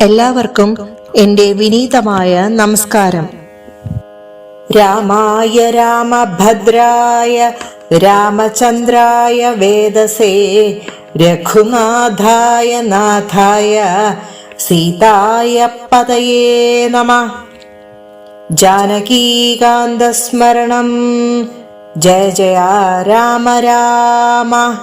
എല്ലാവർക്കും എന്റെ വിനീതമായ നമസ്കാരം. രാമായ രാമഭദ്രായ രാമചന്ദ്രായ വേദസേ രഘുനാഥായ നാഥായ സീതായ പതയേ നമ. ജാനകീകാന്തസ്മരണം. ജയ ജയ രാമ രാമ.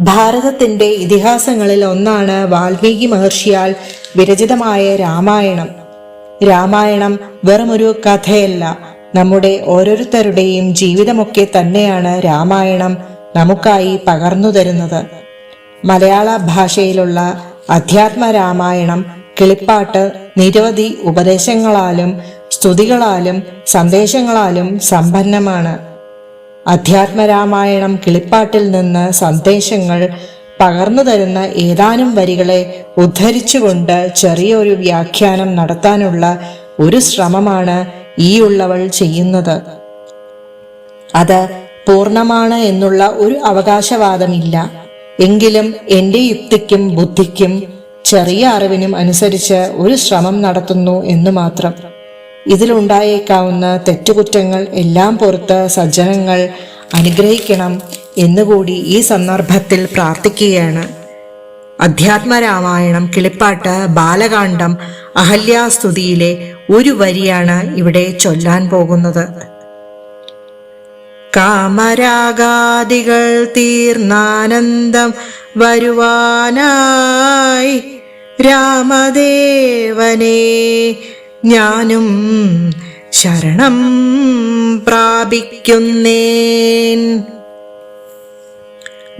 ഭാരതത്തിന്റെ ഇതിഹാസങ്ങളിൽ ഒന്നാണ് വാൽമീകി മഹർഷിയാൽ വിരചിതമായ രാമായണം. രാമായണം വെറുമൊരു കഥയല്ല നമ്മുടെ ഓരോരുത്തരുടെയും ജീവിതമൊക്കെ തന്നെയാണ് രാമായണം നമുക്കായി പകർന്നു തരുന്നത്. മലയാള ഭാഷയിലുള്ള അധ്യാത്മ രാമായണം കിളിപ്പാട്ട് നിരവധി ഉപദേശങ്ങളാലും സ്തുതികളാലും സന്ദേശങ്ങളാലും സമ്പന്നമാണ്. അധ്യാത്മരാമായണം കിളിപ്പാട്ടിൽ നിന്ന് സന്ദേശങ്ങൾ പകർന്നു തരുന്ന ഏതാനും വരികളെ ഉദ്ധരിച്ചുകൊണ്ട് ചെറിയൊരു വ്യാഖ്യാനം നടത്താനുള്ള ഒരു ശ്രമമാണ് ഈ ഉള്ളവൾ ചെയ്യുന്നത്. അത് പൂർണമാണ് എന്നുള്ള ഒരു അവകാശവാദമില്ല. എങ്കിലും എന്റെ യുക്തിക്കും ബുദ്ധിക്കും ചെറിയ അറിവിനും അനുസരിച്ച് ഒരു ശ്രമം നടത്തുന്നു എന്ന് മാത്രം. ഇതിലുണ്ടായേക്കാവുന്ന തെറ്റുകുറ്റങ്ങൾ എല്ലാം പുറത്ത് സജ്ജനങ്ങൾ അനുഗ്രഹിക്കണം എന്നുകൂടി ഈ സന്ദർഭത്തിൽ പ്രാർത്ഥിക്കുകയാണ്. അധ്യാത്മരാമായണം കിളിപ്പാട്ട് ബാലകാന്ഡം അഹല്യാസ്തുതിയിലെ ഒരു വരിയാണ് ഇവിടെ ചൊല്ലാൻ പോകുന്നത്. കാമരാഗാദികൾ തീർന്നാനന്ദം വരുവാനായി രാമദേവനെ ഞാനും ശരണം പ്രാപിക്കുന്നേൻ.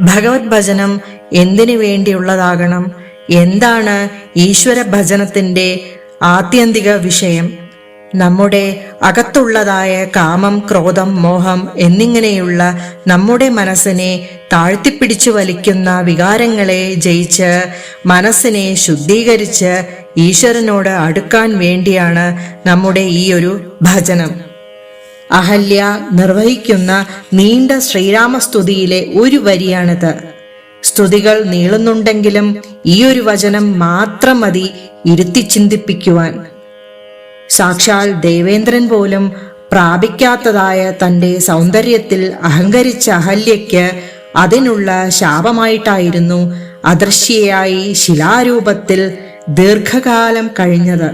ഭഗവത് ഭജനം എന്തിനു വേണ്ടിയുള്ളതാകണം? എന്താണ് ഈശ്വര ഭജനത്തിന്റെ ആത്യന്തിക വിഷയം? നമ്മുടെ അകത്തുള്ളതായ കാമം ക്രോധം മോഹം എന്നിങ്ങനെയുള്ള നമ്മുടെ മനസ്സിനെ താഴ്ത്തിപ്പിടിച്ചു വലിക്കുന്ന വികാരങ്ങളെ ജയിച്ച് മനസ്സിനെ ശുദ്ധീകരിച്ച് ഈശ്വരനോട് അടുക്കാൻ വേണ്ടിയാണ് നമ്മുടെ ഈ ഒരു ഭജനം. അഹല്യ നിർവഹിക്കുന്ന നീണ്ട ശ്രീരാമസ്തുതിയിലെ ഒരു വരിയാണിത്. സ്തുതികൾ നീളുന്നുണ്ടെങ്കിലും ഈ ഒരു വചനം മാത്രം മതി ഇരുത്തി ചിന്തിപ്പിക്കുവാൻ. സാക്ഷാൽ ദേവേന്ദ്രൻ പോലും പ്രാപിക്കാത്തതായ തന്റെ സൗന്ദര്യത്തിൽ അഹങ്കരിച്ച അഹല്യയ്ക്ക് അതിനുള്ള ശാപമായിട്ടായിരുന്നു അദൃശ്യയായി ശിലാരൂപത്തിൽ ദീർഘകാലം കഴിഞ്ഞത്.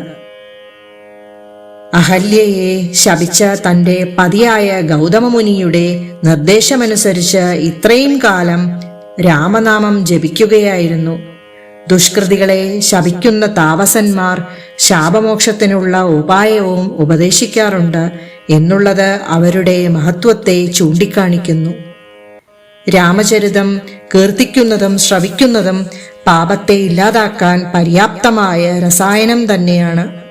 അഹല്യയെ ശപിച്ച തന്റെ പതിയായ ഗൗതമമുനിയുടെ നിർദ്ദേശമനുസരിച്ച് ഇത്രയും കാലം രാമനാമം ജപിക്കുകയായിരുന്നു. ദുഷ്കൃതികളെ ശപിക്കുന്ന താപസന്മാർ ശാപമോക്ഷത്തിനുള്ള ഉപായവും ഉപദേശിക്കാറുണ്ട് എന്നുള്ളത് അവരുടെ മഹത്വത്തെ ചൂണ്ടിക്കാണിക്കുന്നു. രാമചരിതം കീർത്തിക്കുന്നതും ശ്രവിക്കുന്നതും പാപത്തെ ഇല്ലാതാക്കാൻ പര്യാപ്തമായ രസായനം തന്നെയാണ്.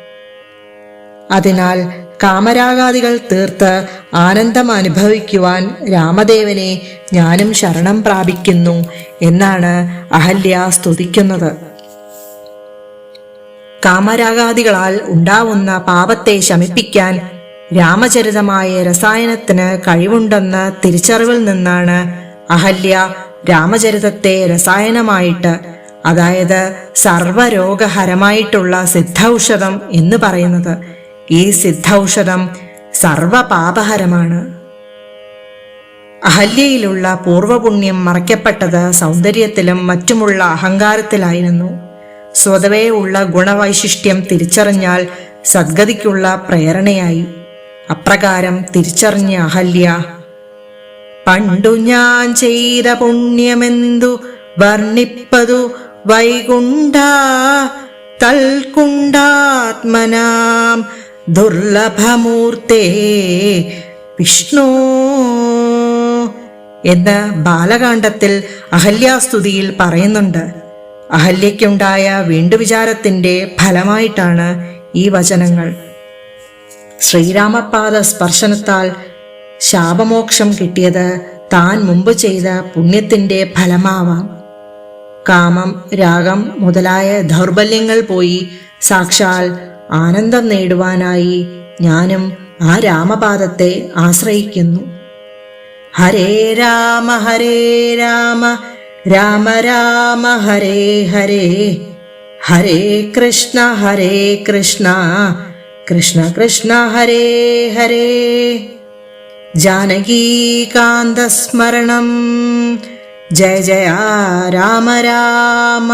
അതിനാൽ കാമരാഗാദികൾ തീർത്ത് ആനന്ദം അനുഭവിക്കുവാൻ രാമദേവനെ ഞാനും ശരണം പ്രാപിക്കുന്നു എന്നാണ് അഹല്യ സ്തുതിക്കുന്നത്. കാമരാഗാദികളാൽ ഉണ്ടാവുന്ന പാപത്തെ ശമിപ്പിക്കാൻ രാമചരിതമായ രസായനത്തിന് കഴിവുണ്ടെന്ന തിരിച്ചറിവിൽ നിന്നാണ് അഹല്യ രാമചരിതത്തെ രസായനമായിട്ട് അതായത് സർവരോഗഹരമായിട്ടുള്ള സിദ്ധൌഷധം എന്ന് പറയുന്നത്. ഈ സിദ്ധൌഷധം സർവപാപഹരമാണ്. അഹല്യയിലുള്ള പൂർവപുണ്യം മറയ്ക്കപ്പെട്ടത് സൗന്ദര്യത്തിലും മറ്റുമുള്ള അഹങ്കാരത്തിലായിരുന്നു. സ്വതവേ ഉള്ള ഗുണവൈശിഷ്ട്യം തിരിച്ചറിഞ്ഞാൽ സദ്ഗതിക്കുള്ള പ്രേരണയായി. അപ്രകാരം തിരിച്ചറിഞ്ഞ അഹല്യ പണ്ടു ഞാൻ ചെയ്ത പുണ്യമെന്തു? വർണിപ്പതു വൈകുണ്ട തൽക്കുണ്ടാത്മനാം ദുർലഭമൂർത്തേ വിഷ്ണു എന്ന് ബാലകാണ്ഡത്തിൽ അഹല്യാസ്തുതിയിൽ പറയുന്നുണ്ട്. അഹല്യയ്ക്കുണ്ടായ വീണ്ടുവിചാരത്തിന്റെ ഫലമായിട്ടാണ് ഈ വചനങ്ങൾ. ശ്രീരാമപാദ സ്പർശനത്താൽ ശാപമോക്ഷം കിട്ടിയത് താൻ മുമ്പ് ചെയ്ത പുണ്യത്തിന്റെ ഫലമാവാം. കാമം രാഗം മുതലായ ദൗർബല്യങ്ങൾ പോയി സാക്ഷാൽ ആനന്ദം നേടുവാനായി ഞാനും ആ രാമപാദത്തെ ആശ്രയിക്കുന്നു. ഹരേ രാമ ഹരേ രാമ രാമ രാമ ഹരേ ഹരേ. ഹരേ കൃഷ്ണ ഹരേ കൃഷ്ണ. കൃഷ്ണ കൃഷ്ണ ഹരേ ഹരേ. ജാനകീകാന്തസ്മരണം ജയ ജയ രാമ രാമ.